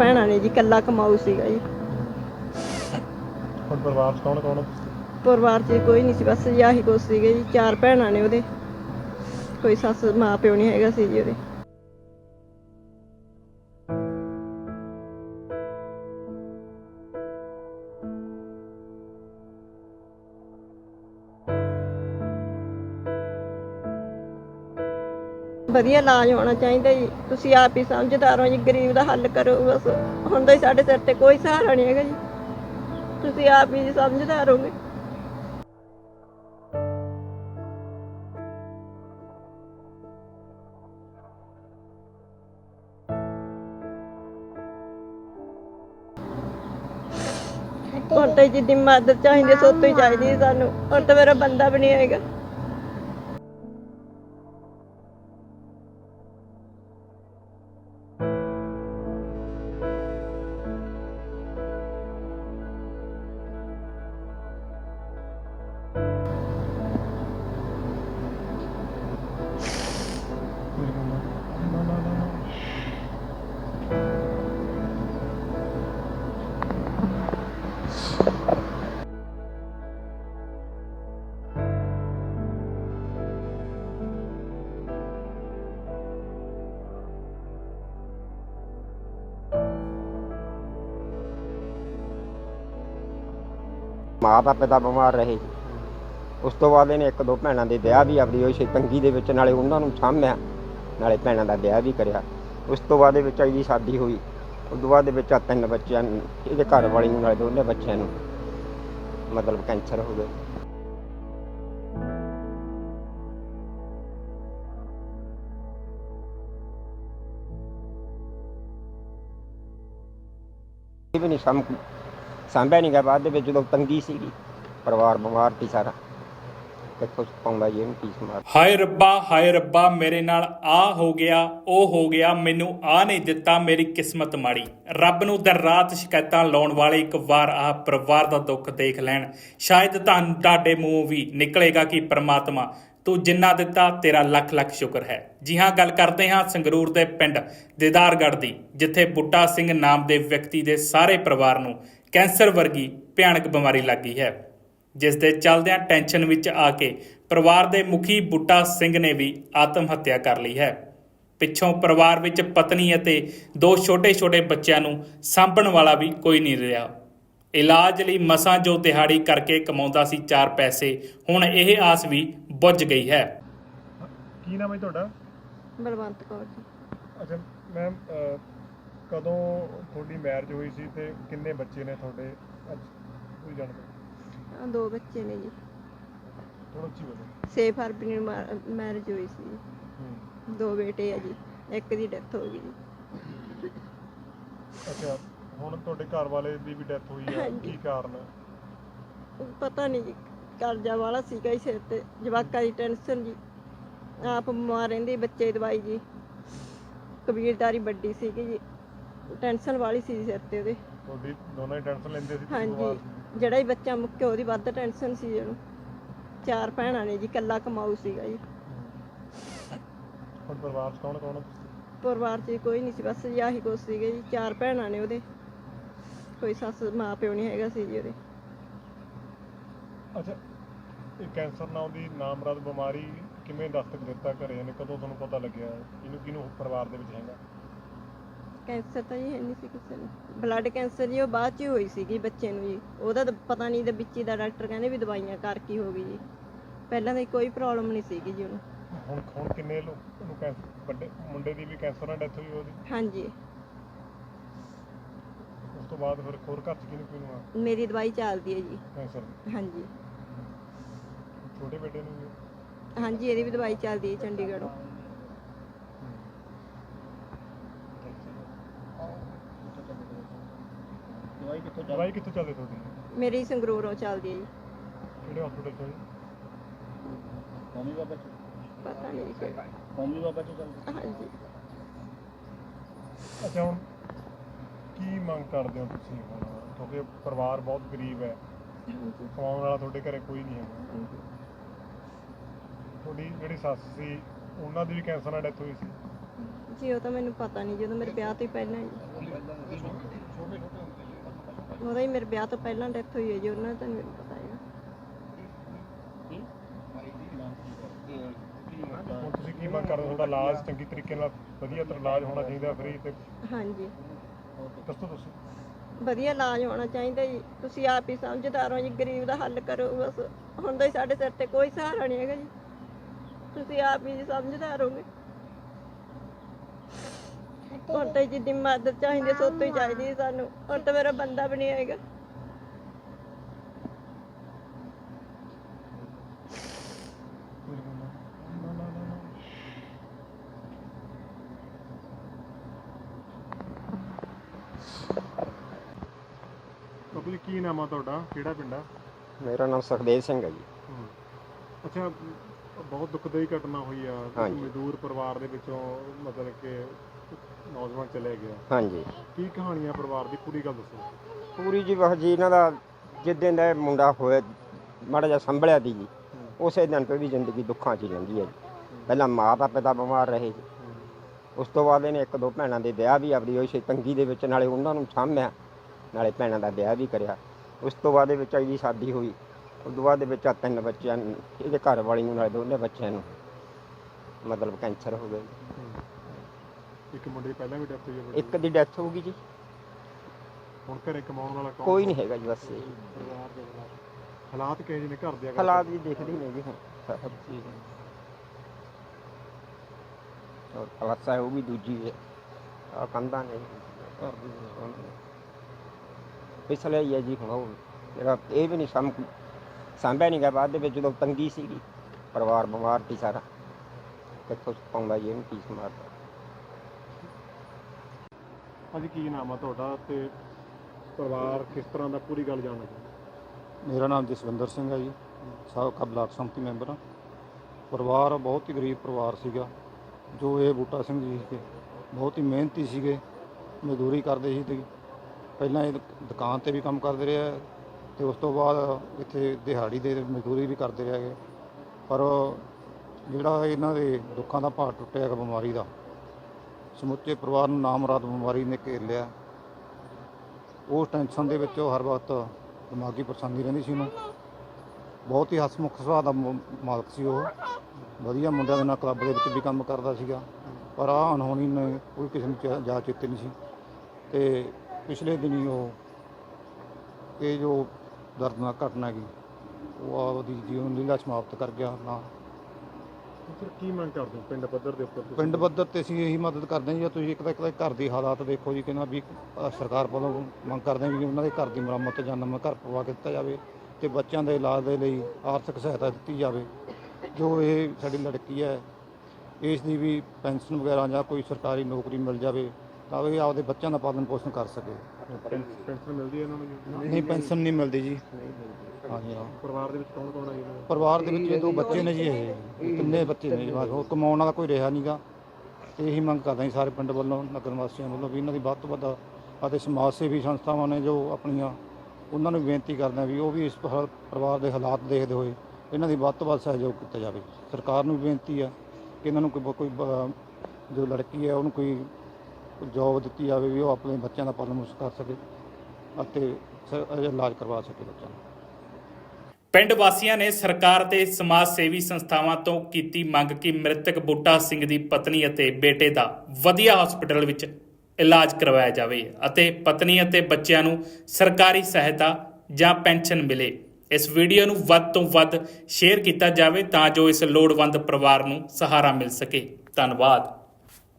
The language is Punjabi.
ਭੈਣਾਂ ਨੇ ਜੀ ਕੱਲਾ ਕਮਾਊ ਸੀਗਾ ਜੀ। ਹੁਣ ਪਰਿਵਾਰ 'ਚ ਕੌਣ ਕੌਣ ਆ? ਤੁਸੀਂ? ਪਰਿਵਾਰ 'ਚ ਕੋਈ ਨਹੀਂ ਸੀ ਬਸ ਜੀ ਆਹੀ ਕੁਛ ਸੀਗੇ ਜੀ ਚਾਰ ਭੈਣਾਂ ਨੇ ਉਹਦੇ। ਕੋਈ ਸੱਸ ਮਾਂ ਪਿਓ ਨਹੀਂ ਹੈਗਾ ਸੀ ਜੀ ਉਹਦੇ। ਵਧੀਆ ਇਲਾਜ ਹੋਣਾ ਚਾਹੀਦਾ ਜੀ। ਤੁਸੀਂ ਆਪ ਹੀ ਸਮਝਦਾਰ ਹੋ ਜੀ, ਗਰੀਬ ਦਾ ਹੱਲ ਕਰੋ ਬਸ। ਹੁਣ ਤਾਂ ਜੀ ਸਾਡੇ ਸਿਰ ਤੇ ਕੋਈ ਸਹਾਰਾ ਨਹੀਂ ਹੈਗਾ ਜੀ। ਤੁਸੀਂ ਆਪ ਹੀ ਜੀ ਸਮਝਦਾਰ ਹੋਗੇ। ਹੁਣ ਤਾਂ ਜਿੱਦੀ ਮਦਦ ਚਾਹੀਦੀ, ਸੋਤੋਂ ਹੀ ਚਾਹੀਦੀ ਸਾਨੂੰ। ਹੁਣ ਤਾਂ ਮੇਰਾ ਬੰਦਾ ਵੀ ਨਹੀਂ ਹੈਗਾ। ਮਾਤਾ ਪਿਤਾ ਬਿਮਾਰ ਰਹੇ। ਉਸ ਤੋਂ ਬਾਅਦ ਇਹਨੇ ਇੱਕ ਦੋ ਭੈਣਾਂ ਦੇ ਵਿਆਹ ਵੀ ਆਪਦੀ ਹੋਈ ਸੀ, ਤੰਗੀ ਦੇ ਵਿੱਚ ਨਾਲੇ ਉਹਨਾਂ ਨੂੰ ਸਾਂਭਿਆ, ਨਾਲੇ ਭੈਣਾਂ ਦਾ ਵਿਆਹ ਵੀ ਕਰਿਆ। ਉਸ ਤੋਂ ਬਾਅਦ ਦੇ ਵਿੱਚ ਇਹਦੀ ਸ਼ਾਦੀ ਹੋਈ। ਉਸ ਤੋਂ ਬਾਅਦ ਦੇ ਵਿੱਚ ਆਹ ਤਿੰਨ ਬੱਚਿਆਂ ਨੂੰ, ਇਹਦੇ ਘਰ ਵਾਲੀ ਨੂੰ, ਨਾਲੇ ਦੋਨੇ ਬੱਚਿਆਂ ਨੂੰ। ਮਤਲਬ ਕੈਂਸਰ ਹੋ ਗਿਆ। ਇਹ ਵੀ ਨਹੀਂ ਸਾਂਭ ਸਾਂਭਿਆ ਨਹੀਂ ਗਿਆ ਬਾਅਦ ਦੇ ਵਿੱਚ ਜਦੋਂ ਤੰਗੀ ਸੀਗੀ, ਪਰਿਵਾਰ ਬਿਮਾਰ ਸੀ ਸਾਰਾ। ਕਿੱਥੋਂ ਪਾਉਂਦਾ ਜੀ ਇਹਨੂੰ ਕੀ ਸੰਭਾਲ। ਹਾਏ ਰੱਬਾ ਹਾਏ ਰੱਬਾ, ਮੇਰੇ ਨਾਲ ਆ ਹੋ ਗਿਆ, ਉਹ ਹੋ ਗਿਆ, ਮੈਨੂੰ ਆ ਨਹੀਂ ਦਿੱਤਾ ਮੇਰੀ ਕਿਸਮਤ ਮਾੜੀ। ਰੱਬ ਨੂੰ ਦਰ ਰਾਤ ਸ਼ਿਕਾਇਤਾਂ ਲਾਉਣ ਵਾਲੇ ਇੱਕ ਵਾਰ ਆ ਪਰਿਵਾਰ ਦਾ ਦੁੱਖ ਦੇਖ ਲੈਣ। ਸ਼ਾਇਦ ਤੁਹਾਨੂੰ, ਤੁਹਾਡੇ ਮੂੰਹ ਵੀ ਨਿਕਲੇਗਾ ਕਿ ਪ੍ਰਮਾਤਮਾ, ਤੂੰ ਜਿੰਨਾ ਦਿੱਤਾ, ਤੇਰਾ ਲੱਖ ਲੱਖ ਸ਼ੁਕਰ ਹੈ। ਜੀ ਹਾਂ, ਗੱਲ ਕਰਦੇ ਹਾਂ ਸੰਗਰੂਰ ਦੇ ਪਿੰਡ ਦਿਦਾਰਗੜ੍ਹ ਦੀ, ਜਿੱਥੇ ਬੁੱਟਾ ਸਿੰਘ ਨਾਮ ਦੇ ਵਿਅਕਤੀ ਦੇ ਸਾਰੇ ਪਰਿਵਾਰ ਨੂੰ ਕੈਂਸਰ ਵਰਗੀ ਭਿਆਨਕ ਬਿਮਾਰੀ ਲੱਗੀ ਹੈ ਜਿਸ ਦੇ ਚੱਲਦਿਆਂ ਟੈਨਸ਼ਨ ਵਿੱਚ ਆ ਕੇ ਪਰਿਵਾਰ ਦੇ ਮੁਖੀ ਬੁੱਟਾ ਸਿੰਘ ਨੇ ਵੀ ਆਤਮ ਹੱਤਿਆ ਕਰ ਲਈ ਹੈ। ਪਿੱਛੋਂ ਪਰਿਵਾਰ ਵਿੱਚ ਪਤਨੀ ਅਤੇ ਦੋ ਛੋਟੇ-ਛੋਟੇ ਬੱਚਿਆਂ ਨੂੰ ਸਾਂਭਣ ਵਾਲਾ ਵੀ ਕੋਈ ਨਹੀਂ ਰਿਹਾ। ਇਲਾਜ ਲਈ ਮਸਾਂ ਜੋ ਦਿਹਾੜੀ ਕਰਕੇ ਕਮਾਉਂਦਾ ਸੀ ਚਾਰ ਪੈਸੇ ਹੁਣ ਇਹ ਆਸ ਵੀ ਬੁੱਝ ਗਈ ਹੈ। ਕੀ ਨਾਮ ਹੈ ਤੁਹਾਡਾ? ਬਲਵੰਤ ਕੌਰ ਜੀ। ਅੱਛਾ ਮੈਮ ਕਦੋਂ ਤੁਹਾਡੀ ਮੈਰਿਜ ਹੋਈ ਸੀ ਤੇ ਕਿੰਨੇ ਬੱਚੇ ਨੇ ਤੁਹਾਡੇ? ਅੱਜ ਕੋਈ ਜਾਣਦਾ ਆਹ ਦੋ ਬੱਚੇ ਨੇ ਜੀ। ਥੋੜਾ ਉੱਚੀ ਬੋਲੋ। 6 ਫਰਵਰੀ ਨੂੰ ਮੈਰਿਜ ਹੋਈ ਸੀ। ਹੂੰ। ਦੋ ਬੇਟੇ ਆ ਜੀ। ਇੱਕ ਦੀ ਡੈਥ ਹੋ ਗਈ ਜੀ। ਅੱਛਾ ਹੁਣ ਤੁਹਾਡੇ ਘਰ ਵਾਲੇ ਦੀ ਵੀ ਡੈਥ ਹੋਈ ਹੈ ਹਾਂਜੀ। ਕੀ ਕਾਰਨ ਪਤਾ ਨਹੀਂ ਜੀ। ਕਰਜ਼ਾ ਵਾਲਾ ਸੀਗਾ ਹੀ ਸਿਰ ਤੇ। ਜਵਾਕਾਂ ਦੀ ਟੈਨਸ਼ਨ ਜੀ। ਆਪ ਬਿਮਾਰ ਰਹਿੰਦੇ ਬੱਚੇ ਦਵਾਈ ਜੀ। ਕਬੀਰਦਾਰੀ ਵੱਡੀ ਸੀਗੀ ਜੀ। ਟੈਨਸ਼ਨ ਵਾਲੀ ਸੀ ਸਿਰ ਤੇ ਉਹਦੇ। ਤੁਹਾਡੀ ਦੋਨਾਂ ਹੀ ਟੈਨਸ਼ਨ ਲੈਂਦੇ ਸੀ ਹਾਂਜੀ। ਜਿਹੜਾ ਹੀ ਬੱਚਾ ਮੁੱਕਿਆ ਉਹਦੀ ਵੱਧ ਟੈਨਸ਼ਨ ਸੀ ਉਹਨੂੰ ਚਾਰ ਭੈਣਾਂ ਨੇ ਜੀ ਕੱਲਾ ਕਮਾਊ ਸੀਗਾ ਜੀ। ਹੁਣ ਪਰਿਵਾਰ 'ਚ ਕੌਣ ਕੌਣ ਆ ਤੁਸੀਂ? ਪਰਿਵਾਰ 'ਚ ਕੋਈ ਨਹੀਂ ਸੀ ਬਸ ਜੀ ਆਹੀ ਕੁਛ ਸੀਗੇ ਜੀ ਚਾਰ ਭੈਣਾਂ ਨੇ ਉਹਦੇ। ਕੋਈ ਸੱਸ ਮਾਂ ਪਿਓ ਨਹੀਂ ਹੈਗਾ ਸੀ ਜੀ ਉਹਦੇ। ਅੱਛਾ ਇਹ ਕੈਂਸਰ ਨਾਮ ਦੀ ਨਾਮਰਦ ਬਿਮਾਰੀ ਕਿਵੇਂ ਦਸਤਕ ਦਿੱਤਾ ਘਰੇ ਨੇ ਕਦੋਂ ਤੁਹਾਨੂੰ ਪਤਾ ਲੱਗਿਆ? ਇਹਨੂੰ ਕਿਹਨੂੰ ਪਰਿਵਾਰ ਦੇ ਵਿੱਚ ਹੈਗਾ? ਕੈਂਸਰ ਤਾਂ ਜੀ ਹੈ ਨਹੀਂ ਸੀ ਕਿਸੇ ਨੂੰ। ਬਲੱਡ ਕੈਂਸਰ ਜੀ ਉਹ ਬਾਅਦ 'ਚ ਹੀ ਹੋਈ ਸੀਗੀ ਬੱਚੇ ਨੂੰ ਜੀ। ਉਹਦਾ ਤਾਂ ਪਤਾ ਨਹੀਂ ਤੇ ਵਿੱਚ ਦਾ ਡਾਕਟਰ ਕਹਿੰਦੇ ਵੀ ਦਵਾਈਆਂ ਕਰ ਕੀ ਹੋ ਗਈ ਜੀ। ਪਹਿਲਾਂ ਤਾਂ ਕੋਈ ਪ੍ਰੋਬਲਮ ਨਹੀਂ ਸੀਗੀ ਜੀ ਉਹਨੂੰ। ਹੁਣ ਹੁਣ ਕਿੰਨੇ ਲੋਕ ਨੂੰ ਕੈਂਸਰ ਵੱਡੇ ਮੁੰਡੇ ਦੀ ਵੀ ਕੈਂਸਰ ਨਾਲ ਡੈਥ ਹੋਈ ਉਹਦੀ? ਹਾਂਜੀ। ਉਸ ਤੋਂ ਬਾਅਦ ਫਿਰ ਹੋਰ ਘਰ 'ਚ ਕਿਹਨੂੰ ਕਿਹਨੂੰ ਆ? ਮੇਰੀ ਦਵਾਈ ਚੱਲਦੀ ਹੈ ਜੀ। ਕੈਂਸਰ ਹਾਂਜੀ। ਛੋਟੇ ਬੇਟੇ ਨੂੰ ਵੀ? ਹਾਂਜੀ ਇਹਦੀ ਵੀ ਦਵਾਈ ਚੱਲਦੀ ਹੈ ਚੰਡੀਗੜ੍ਹੋਂ। ਦਵਾਈ ਕਿੱਥੋਂ ਚੱਲਦੀ ਤੁਹਾਡੀ? ਮੇਰੀ ਸੰਗਰੂਰੋਂ ਚੱਲਦੀ ਹੈ ਜੀ। ਕਿਹੜੇ ਹਸਪੀਟਲ ਤੋਂ ਜੀ? ਪਤਾ ਨਹੀਂ ਜੀ ਕੋਈ ਹਾਂਜੀ। ਅੱਛਾ ਹੁਣ ਕੀ ਮੰਗ ਕਰਦੇ ਹੋ ਤੁਸੀਂ? ਹੁਣ ਕਿਉਂਕਿ ਪਰਿਵਾਰ ਬਹੁਤ ਗਰੀਬ ਹੈ। ਹਾਂਜੀ। ਕਮਾਉਣ ਵਾਲਾ ਤੁਹਾਡੇ ਘਰੇ ਕੋਈ ਨਹੀਂ ਹੈਗਾ। ਤੁਹਾਡੀ ਜਿਹੜੀ ਸੱਸ ਸੀ ਉਹਨਾਂ ਦੀ ਵੀ ਕੈਂਸਰ ਨਾਲ ਡੈਥ ਹੋਈ ਸੀ। ਜੀ ਉਹ ਤਾਂ ਮੈਨੂੰ ਪਤਾ ਨਹੀਂ ਜਦੋਂ ਮੇਰੇ ਵਿਆਹ ਤੋਂ ਹੀ ਪਹਿਲਾਂ ਜੀ ਉਹਦਾ ਹੀ ਮੇਰੇ ਵਿਆਹ ਤੋਂ ਪਹਿਲਾਂ ਡੈਥ ਹੋਈ ਹੈ ਜੀ ਉਹਨਾਂ ਦਾ ਤਾਂ ਨਹੀਂ ਪਤਾ ਹੈਗਾ। ਹੁਣ ਤੁਸੀਂ ਕੀ ਮੰਗ ਕਰਦੇ ਹੋ? ਤੁਹਾਡਾ ਇਲਾਜ ਚੰਗੀ ਤਰੀਕੇ ਨਾਲ ਵਧੀਆ ਤਰ੍ਹਾਂ ਇਲਾਜ ਹੋਣਾ ਚਾਹੀਦਾ ਫ੍ਰੀ ਤੇ? ਹਾਂਜੀ। ਦੱਸੋ ਦੱਸੋ ਵਧੀਆ ਇਲਾਜ ਹੋਣਾ ਚਾਹੀਦਾ ਜੀ। ਤੁਸੀਂ ਆਪ ਹੀ ਸਮਝਦਾਰ ਹੋ ਜੀ ਗਰੀਬ ਦਾ ਹੱਲ ਕਰੋ ਬਸ। ਹੁਣ ਤਾਂ ਜੀ ਸਾਡੇ ਸਿਰ ਤੇ ਕੋਈ ਸਹਾਰਾ ਨਹੀਂ ਹੈਗਾ ਜੀ। ਤੁਸੀਂ ਆਪ ਹੀ ਜੀ ਸਮਝਦਾਰ ਹੋਗੇ। ਹੁਣ ਤਾਂ ਜਿੱਦੀ ਮਦਦ ਚਾਹੀਦੀ ਸੋ ਤੋਂ ਹੀ ਚਾਹੀਦੀ ਹੈ ਸਾਨੂੰ। ਹੁਣ ਤਾਂ ਮੇਰਾ ਬੰਦਾ ਵੀ ਨਹੀਂ ਜੀ ਕੀ ਨਾਮ ਆ ਤੁਹਾਡਾ? ਕਿਹੜਾ ਪਿੰਡ ਆ? ਮੇਰਾ ਨਾਮ ਸੁਖਦੇਵ ਸਿੰਘ ਹੈ ਜੀ। ਅੱਛਾ ਬਹੁਤ ਦੁਖਦਾਈ ਘਟਨਾ ਹੋਈ ਆ। ਹਾਂਜੀ। ਮਜ਼ਦੂਰ ਪਰਿਵਾਰ ਦੇ ਵਿੱਚੋਂ ਮਤਲਬ ਕਿ ਨੌਜਵਾਨ ਚਲੇ ਗਿਆ ਹਾਂਜੀ। ਕੀ ਕਹਾਣੀ ਆ ਪਰਿਵਾਰ ਦੀ? ਪੂਰੀ ਗੱਲ ਦੱਸੋ। ਪੂਰੀ ਜੀ ਬਸ ਜੀ ਇਹਨਾਂ ਦਾ ਜਿੱਦਣ ਦਾ ਇਹ ਮੁੰਡਾ ਹੋਇਆ ਮਾੜਾ ਜਿਹਾ ਸੰਭਲਿਆ ਦੀ ਜੀ ਉਸੇ ਦਿਨ ਤੋਂ ਵੀ ਜ਼ਿੰਦਗੀ ਦੁੱਖਾਂ 'ਚ ਹੀ ਲੰਘੀ ਹੈ ਜੀ। ਪਹਿਲਾਂ ਮਾਤਾ ਪਿਤਾ ਬਿਮਾਰ ਰਹੇ ਜੀ ਉਸ ਤੋਂ ਬਾਅਦ ਇਹਨੇ ਇੱਕ ਦੋ ਭੈਣਾਂ ਦੇ ਵਿਆਹ ਵੀ ਆਪਣੀ ਹੋਈ ਤੰਗੀ ਦੇ ਵਿੱਚ ਨਾਲੇ ਉਹਨਾਂ ਨੂੰ ਸਾਂਭਿਆ ਨਾਲੇ ਭੈਣਾਂ ਦਾ ਵਿਆਹ ਵੀ ਕਰਿਆ। ਉਸ ਤੋਂ ਬਾਅਦ ਦੇ ਵਿੱਚ ਇਹਦੀ ਸ਼ਾਦੀ ਹੋਈ। ਉਸ ਤੋਂ ਬਾਅਦ ਦੇ ਵਿੱਚ ਆਹ ਤਿੰਨ ਬੱਚਿਆਂ ਨੂੰ ਇਹਦੇ ਘਰ ਵਾਲੀ ਨੂੰ ਨਾਲੇ ਦੋਨੇ ਬੱਚਿਆਂ ਨੂੰ ਮਤਲਬ ਕੈਂਸਰ ਹੋ ਗਿਆ ਜੀ। ਇੱਕ ਮੁੰਡੇ ਦੀ ਪਹਿਲਾਂ ਵੀ ਡੈਥ ਹੋਈ ਬੜੀ। ਇੱਕ ਦੀ ਡੈਥ ਹੋ ਗਈ ਜੀ। ਹੁਣ ਘਰੇ ਕਮਾਉਣ ਵਾਲਾ ਕੌਣ ਕੋਈ ਨਹੀਂ ਹੈਗਾ ਜੀ ਬਸ ਇਹ। ਹਾਲਾਤ। ਕਿਹੋ ਜਿਹੇ ਨੇ? ਘਰ ਦੇ ਅਗਰ ਹਾਲਾਤ ਵੀ ਦੇਖਦੇ ਹੀ ਨੇ ਜੀ ਹੁਣ। ਸਭ ਚੀਜ਼ ਔਰ ਹੈ ਉਹ ਵੀ ਦੂਜੀ ਹੈ। ਆ ਕੰਧਾਂ ਨੇ। ਘਰ ਦੀ ਪਿਛਲੇ ਹੀ ਹੈ ਜੀ ਹੁਣ ਉਹ। ਜਿਹੜਾ ਇਹ ਵੀ ਨਹੀਂ ਸਮ ਸਾਂਭਿਆ ਨਹੀਂ ਗਿਆ। ਬਾਅਦ ਦੇ ਵਿੱਚ ਜਦੋਂ ਤੰਗੀ ਸੀਗੀ ਪਰਿਵਾਰ ਬਿਮਾਰ ਸੀ ਸਾਰਾ। ਕਿੱਥੋਂ ਪਾਉਂਦਾ ਜੀ ਇਹਨੂੰ ਕੀ ਸਮਾਰਦਾ ਭਾਜੀ ਕੀ ਨਾਮ ਆ ਤੁਹਾਡਾ ਤੇ ਪਰਿਵਾਰ ਕਿਸ ਤਰ੍ਹਾਂ ਦਾ? ਪੂਰੀ ਗੱਲ ਜਾਣਨਾ ਚਾਹੁੰਦਾ। ਮੇਰਾ ਨਾਮ ਜਸਵਿੰਦਰ ਸਿੰਘ ਹੈ ਜੀ। ਸਾਬਕਾ ਬਲਾਕ ਸੰਮਤੀ ਮੈਂਬਰ ਹਾਂ ਪਰਿਵਾਰ ਬਹੁਤ ਹੀ ਗਰੀਬ ਪਰਿਵਾਰ ਸੀਗਾ। ਜੋ ਇਹ ਬੂਟਾ ਸਿੰਘ ਜੀ ਸੀਗੇ, ਬਹੁਤ ਹੀ ਮਿਹਨਤੀ ਸੀਗੇ, ਮਜ਼ਦੂਰੀ ਕਰਦੇ ਸੀ ਤੇ ਪਹਿਲਾਂ ਇਹ ਦੁਕਾਨ ਤੇ ਵੀ ਕੰਮ ਕਰਦੇ ਰਿਹਾ ਆ ਤੇ ਉਸ ਤੋਂ ਬਾਅਦ ਇੱਥੇ ਦਿਹਾੜੀ ਦੇ ਮਜ਼ਦੂਰੀ ਵੀ ਕਰਦੇ ਰਹੇ। ਹੈਗੇ ਪਰ ਜਿਹੜਾ ਇਹਨਾਂ ਦੇ ਦੁੱਖਾਂ ਦਾ ਭਾਰ ਟੁੱਟਿਆ ਹੈਗਾ ਬਿਮਾਰੀ ਦਾ ਸਮੁੱਚੇ ਪਰਿਵਾਰ ਨੂੰ ਨਾਮਰਾਦ ਬਿਮਾਰੀ ਨੇ ਘੇਰ ਲਿਆ। ਉਸ ਟੈਨਸ਼ਨ ਦੇ ਵਿੱਚ ਉਹ ਹਰ ਵਕਤ ਦਿਮਾਗੀ ਪਰੇਸ਼ਾਨੀ ਰਹਿੰਦੀ ਸੀ ਉਹਨੂੰ। ਬਹੁਤ ਹੀ ਹਸਮੁਖ ਸੁਭਾਅ ਦਾ ਮ- ਮਾਲਕ ਸੀ ਉਹ। ਵਧੀਆ ਮੁੰਡਿਆਂ ਦੇ ਨਾਲ ਕਲੱਬ ਦੇ ਵਿੱਚ ਵੀ ਕੰਮ ਕਰਦਾ ਸੀਗਾ। ਪਰ ਆਹ ਅਣਹੋਣੀ ਨੇ ਕੋਈ ਕਿਸੇ ਨੂੰ ਚਾ- ਜਾ ਚਿੱਤੇ ਨਹੀਂ ਸੀ। ਤੇ ਪਿਛਲੇ ਦਿਨੀ ਉਹ, ਇਹ ਜੋ ਦਰਦਨਾਕ ਘਟਨਾ ਹੈਗੀ, ਉਹ ਆਪਦੀ ਜੀਵਨ ਲੀਲਾ ਸਮਾਪਤ ਕਰ ਗਿਆ। ਨਾ ਫਿਰ ਕੀ ਮੰਗ ਕਰਦੇ ਹੋ? ਪਿੰਡ ਪੱਧਰ ਦੇ ਉੱਪਰ ਪਿੰਡ ਪੱਧਰ ਤੇ ਅਸੀਂ ਇਹੀ ਮਦਦ ਕਰਦੇ ਹਾਂ ਜੀ ਤੁਸੀਂ ਇੱਕ ਤਾਂ ਇੱਕ ਤਾਂ ਘਰ ਦੀ ਹਾਲਾਤ ਦੇਖੋ ਜੀ ਕਿੰਨਾ ਵੀ ਅ, ਸਰਕਾਰ ਵੱਲੋਂ ਮੰਗ ਕਰਦੇ ਹਾਂ ਵੀ ਉਹਨਾਂ ਦੇ ਘਰ ਦੀ ਮੁਰੰਮਤ ਜਾਂ ਨਵਾਂ ਘਰ ਪਵਾ ਕੇ ਦਿੱਤਾ ਜਾਵੇ ਤੇ ਬੱਚਿਆਂ ਦੇ ਇਲਾਜ ਦੇ ਲਈ ਆਰਥਿਕ ਸਹਾਇਤਾ ਦਿੱਤੀ ਜਾਵੇ। ਜੋ ਇਹ ਸਾਡੀ ਲੜਕੀ ਹੈ ਇਸ ਦੀ ਵੀ ਪੈਨਸ਼ਨ ਵਗੈਰਾ ਜਾਂ ਕੋਈ ਸਰਕਾਰੀ ਨੌਕਰੀ ਮਿਲ ਜਾਵੇ ਤਾਂ ਇਹ ਆਪਦੇ ਬੱਚਿਆਂ ਦਾ ਪਾਲਣ ਪੋਸ਼ਣ ਕਰ ਸਕੇ। ਪੈਨਸ਼ਨ ਮਿਲਦੀ ਹੈ ਇਹਨਾਂ ਨੂੰ ਜੀ? ਨਹੀਂ ਪੈਨਸ਼ਨ ਨਹੀਂ ਮਿਲਦੀ ਜੀ। ਹਾਂਜੀ ਹਾਂ। ਪਰਿਵਾਰ ਦੇ ਵਿੱਚ ਕੌਣ ਕੌਣ ਹੈ ਜੀ? ਇਹਨਾਂ ਦੇ? ਪਰਿਵਾਰ ਦੇ ਵਿੱਚ ਇਹ ਦੋ ਬੱਚੇ ਨੇ ਜੀ ਇਹ। ਤਿੰਨੇ ਬੱਚੇ ਨੇ ਜੀ ਬਸ। ਹੋਰ ਕਮਾਉਣ ਵਾਲਾ ਕੋਈ ਰਿਹਾ ਨਹੀਂਗਾ ਇਹੀ ਮੰਗ ਕਰਦਾ ਜੀ ਸਾਰੇ ਪਿੰਡ ਵੱਲੋਂ ਨਗਰ ਵਾਸੀਆਂ ਵੱਲੋਂ ਵੀ ਇਹਨਾਂ ਦੀ ਵੱਧ ਤੋਂ ਵੱਧ ਅਤੇ ਸਮਾਜ ਸੇਵੀ ਸੰਸਥਾਵਾਂ ਨੇ ਜੋ ਆਪਣੀਆਂ ਉਹਨਾਂ ਨੂੰ ਬੇਨਤੀ ਕਰਦੇ ਆ ਵੀ ਉਹ ਵੀ ਇਸ ਪ- ਪਰਿਵਾਰ ਦੇ ਹਾਲਾਤ ਦੇਖਦੇ ਹੋਏ ਇਹਨਾਂ ਦੀ ਵੱਧ ਤੋਂ ਵੱਧ ਸਹਿਯੋਗ ਕੀਤਾ ਜਾਵੇ। ਸਰਕਾਰ ਨੂੰ ਵੀ ਬੇਨਤੀ ਹੈ ਕਿ ਇਹਨਾਂ ਨੂੰ ਕੋਈ ਕੋਈ ਬ- ਜੋ ਲੜਕੀ ਹੈ ਉਹਨੂੰ ਕੋਈ ਜੋਬ ਦਿੱਤੀ ਜਾਵੇ ਵੀ ਉਹ ਆਪਣੇ ਬੱਚਿਆਂ ਦਾ ਪਾਲਣ ਪੋਸ਼ਣ ਕਰ ਸਕੇ ਅਤੇ ਸ- ਇਲਾਜ ਕਰਵਾ ਸਕੇ ਬੱਚਿਆਂ ਦਾ। ਪਿੰਡ ਵਾਸੀਆਂ ਨੇ ਸਰਕਾਰ ਤੇ ਸਮਾਜ ਸੇਵੀ ਸੰਸਥਾਵਾਂ ਤੋਂ ਕੀਤੀ ਮੰਗ ਕਿ ਮ੍ਰਿਤਕ ਬੂਟਾ ਸਿੰਘ ਦੀ ਪਤਨੀ ਅਤੇ ਬੇਟੇ ਦਾ ਵਧੀਆ ਹਸਪਤਾਲ ਵਿੱਚ ਇਲਾਜ ਕਰਵਾਇਆ ਜਾਵੇ ਅਤੇ ਪਤਨੀ ਅਤੇ ਬੱਚਿਆਂ ਨੂੰ ਸਰਕਾਰੀ ਸਹਾਇਤਾ ਜਾਂ ਪੈਨਸ਼ਨ ਮਿਲੇ। ਇਸ ਵੀਡੀਓ ਨੂੰ ਵੱਧ ਤੋਂ ਵੱਧ ਸ਼ੇਅਰ ਕੀਤਾ ਜਾਵੇ ਤਾਂ ਜੋ ਇਸ ਲੋੜਵੰਦ ਪਰਿਵਾਰ ਨੂੰ ਸਹਾਰਾ ਮਿਲ ਸਕੇ। ਧੰਨਵਾਦ।